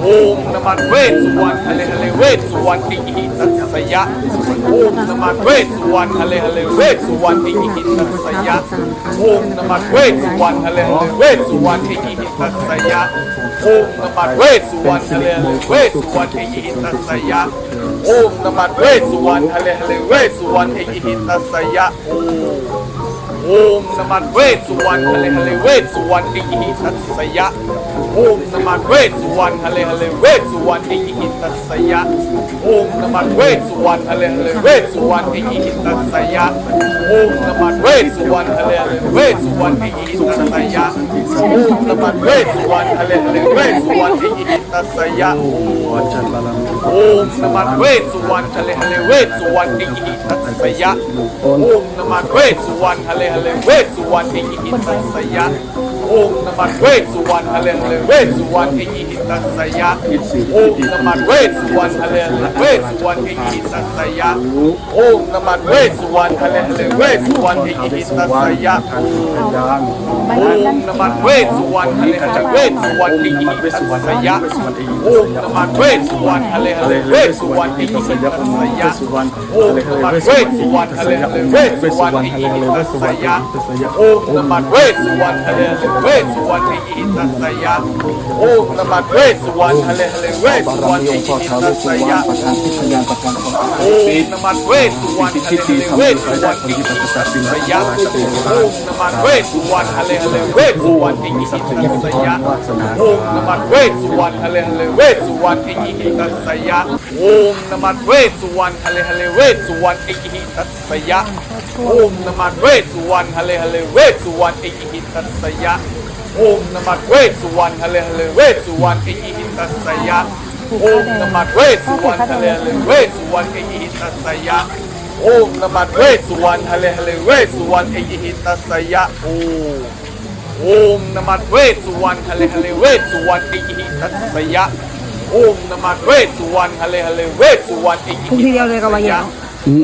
โอมนมัสเวสสุวรรณทะเลทะเลเวสสุวรรณอิหิตัสสยะโอมนมัสเวสสุวรรณทะเลทะเลเวสสุวรรณอิหิตัสสยะโอมนมัสเวสสุวรรณทะเลทะเลเวสสุวรรณอิหิตัสสยะโอมนมัสเวสสุวรรณทะเลทะเลเวสสุวรรณอิหิตัสสยะโอมนมัสเวสสุวรรณทะเลทะเลเวสสุวรรณอิหิตัสสยะโอ โอมนมัสเวสสุวรรณทะเลทะเลเวสสุวรรณอิหิตัสยะโอมนมัสเวสสุวรรณทะเลทะเลเวสสุวรรณอิหิตัสยะโอมนมัสเวสสุวรรณทะเลทะเลเวสสุวรรณอิหิตัสยะโอมนมัสเวสสุวรรณทะเลทะเลเวสสุวรรณอิหิตัสยะโอมนมัสเวสสุวรรณทะเลทะเลเวสสุวรรณอิหิตัสยะโอมน มัสเวสสุวรรณทะเลทะเลเวสสุวรรณอิหิตัสสยะโอมนมัสเวสสุวรรณทะเลทะเลเวสสุวรรณอิหิตัสสยะ โอมนมัสเวสสุวรรณทะเลทะเลเวสสุวรรณอิหิตัสสยะโอมนมัสเวสสุวรรณทะเลทะเลเวสสุวรรณอิหิตัสสยะโอมนมัสเวสสุวรรณทะเลทะเลเวสสุวรรณอิหิตัสสยะโอมนมัสเวสสุวรรณทะเลทะเลเวสสุวรรณอิหิตัสสยะโอมนมัสเวสสุวรรณทะเลทะเลเวสสุวรรณอิหิตัสสยะโอมนมัสเวสสุวรรณทะเลทะเลเวสสุวรรณอิหิตัสสยะโอมนมัสเวสสุวรรณทะเลทะเลเวสสุวรรณอิหิตัสยะโอมนมัสเวสสุวรรณทะเลทะเลเวสสุวรรณอิหิตัสยะประธานที่พยานประธานของโอมนมัเวสสุวรรณทะเลทะเลเวสสุวรรณอิหิตัสยะโอมนมัสเวสสุวรรณทะเลทะเลเวสสุวรรณอิหิตัสยะโอมนมัสเวสสุวรรณทะเลทะเลเวสสุวรรณอิหิตัสยะโอมนมัสเวสสุวรรณทะเลทะเลเวสสุวรรณอิหิตัสยะโอมนมัสเวสสุวรรณทะเลทะเลเวสสุวรรณอิหิตัสยะ โอมนมัสเวสสุวรรณทะเลทะเลเวสสุวรรณอิหิตัสยะโอมนมัสเวสสุวรรณทะเลทะเลเวสสุวรรณอิหิตัสยะโอมนมัสเวสสุวรรณทะเลทะเลเวสสุวรรณอิหิตัสยะโอโอมนมัสเวสสุวรรณทะเลทะเลเวสสุวรรณอิหิตัสสยะโอมนมัสเวสสุวรรณทะเลทะเลเวสสุวรรณอิหิพูดทีเดียวเลยกับว่าอย่าง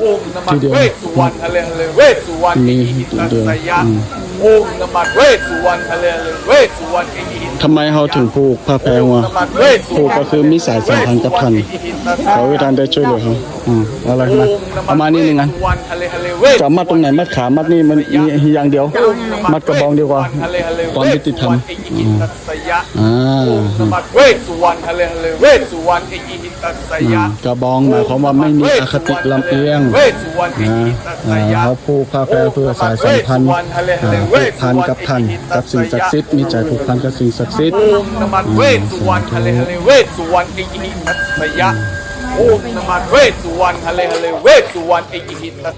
โอมนมัสเวสสุวรรณทะเลทะเลเวสสุวรรณอิหิตัสสยะ โอมนมัสเวสสุวรรณทะเลทะเลเวสสุวรรณอิหิตัสสยะทำไมเขาถึงผูกผ้าแพรหัวผูกก็คือมีสายสัมพันธ์กับท่านขอให้ท่านได้ช่วยเหลือเขาอืมเอะไรมาเอามานี่หนึ่งอันจะมัดตรงไหนมัดขามัดนี่มันมีอย่างเดียว มัดกระบองดีกว่าความยุติธรรม อืมอ่านมัสเวสสุวรรณทะเลทะเลเวสสุวรรณอิหิตัสยะกระบองหมายความว่าไม่มีอคติลำเอียง เวสสุวรรณอินะหิตัสอ่ายะ เขาผูกผ้าแพรเพื่อสายสัมพันธ์อ่าผูกพันกับท่านกับสิ่งศักดิ์สิทธิ์มีใจผูกพันกับสิ่งศักดิ์สิทธิ์ โอมนมัสเวสสุวรรณทะเลทะเลเวสสุวรรณอิหิตัสยะโอมนมัสเวสสุวรรณทะเลทะเลเวสสุวรรณอิหิตัส